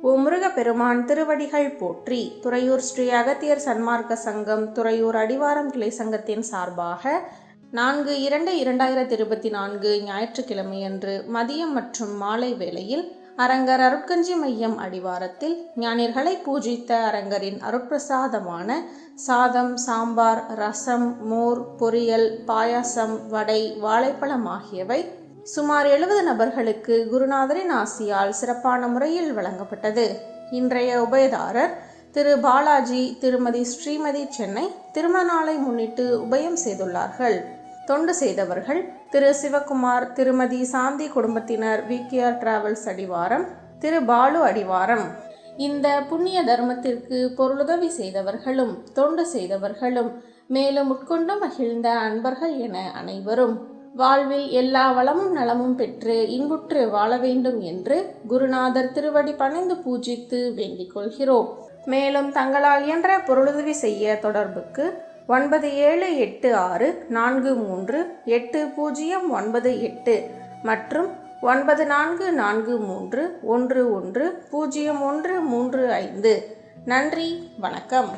ஓ முருகப்பெருமான் திருவடிகள் போற்றி. துறையூர் ஸ்ரீ அகத்தியர் சன்மார்க்க சங்கம் துறையூர் அடிவாரம் கிளை சங்கத்தின் சார்பாக நான்கு இரண்டு இரண்டாயிரத்தி இருபத்தி நான்கு ஞாயிற்றுக்கிழமையன்று மதியம் மற்றும் மாலை வேளையில் அரங்கர் அருட்கஞ்சி மையம் அடிவாரத்தில் ஞானிகளை பூஜித்த அரங்கரின் அருட்பிரசாதமான சாதம் சாம்பார் ரசம் மோர் பொரியல் பாயாசம் வடை வாழைப்பழம் ஆகியவை சுமார் எழுபது நபர்களுக்கு குருநாதரின் ஆசியால் சிறப்பான முறையில் வழங்கப்பட்டது. இன்றைய உபயதாரர் திரு பாலாஜி திருமதி ஸ்ரீமதி சென்னை திருமண நாளை முன்னிட்டு உபயம் செய்துள்ளார்கள். தொண்டு செய்தவர்கள் திரு சிவகுமார் திருமதி சாந்தி குடும்பத்தினர் விகேஆர் டிராவல்ஸ் அடிவாரம் திரு பாலு அடிவாரம். இந்த புண்ணிய தர்மத்திற்கு பொருளுதவி செய்தவர்களும் தொண்டு செய்தவர்களும் மேலும் உட்கொண்டு மகிழ்ந்த அன்பர்கள் என அனைவரும் வாழ்வில் எல்லா வளமும் நலமும் பெற்று இன்புற்று வாழ வேண்டும் என்று குருநாதர் திருவடி பணிந்து பூஜித்து வேண்டிக் கொள்கிறோம். மேலும் தங்களால் இயன்ற பொருளுதவி செய்ய தொடர்புக்கு ஒன்பது ஏழு எட்டு ஆறு நான்கு மூன்று எட்டு பூஜ்ஜியம் ஒன்பது எட்டு மற்றும் ஒன்பது நான்கு நான்கு மூன்று ஒன்று ஒன்று பூஜ்ஜியம் ஒன்று மூன்று ஐந்து. நன்றி வணக்கம்.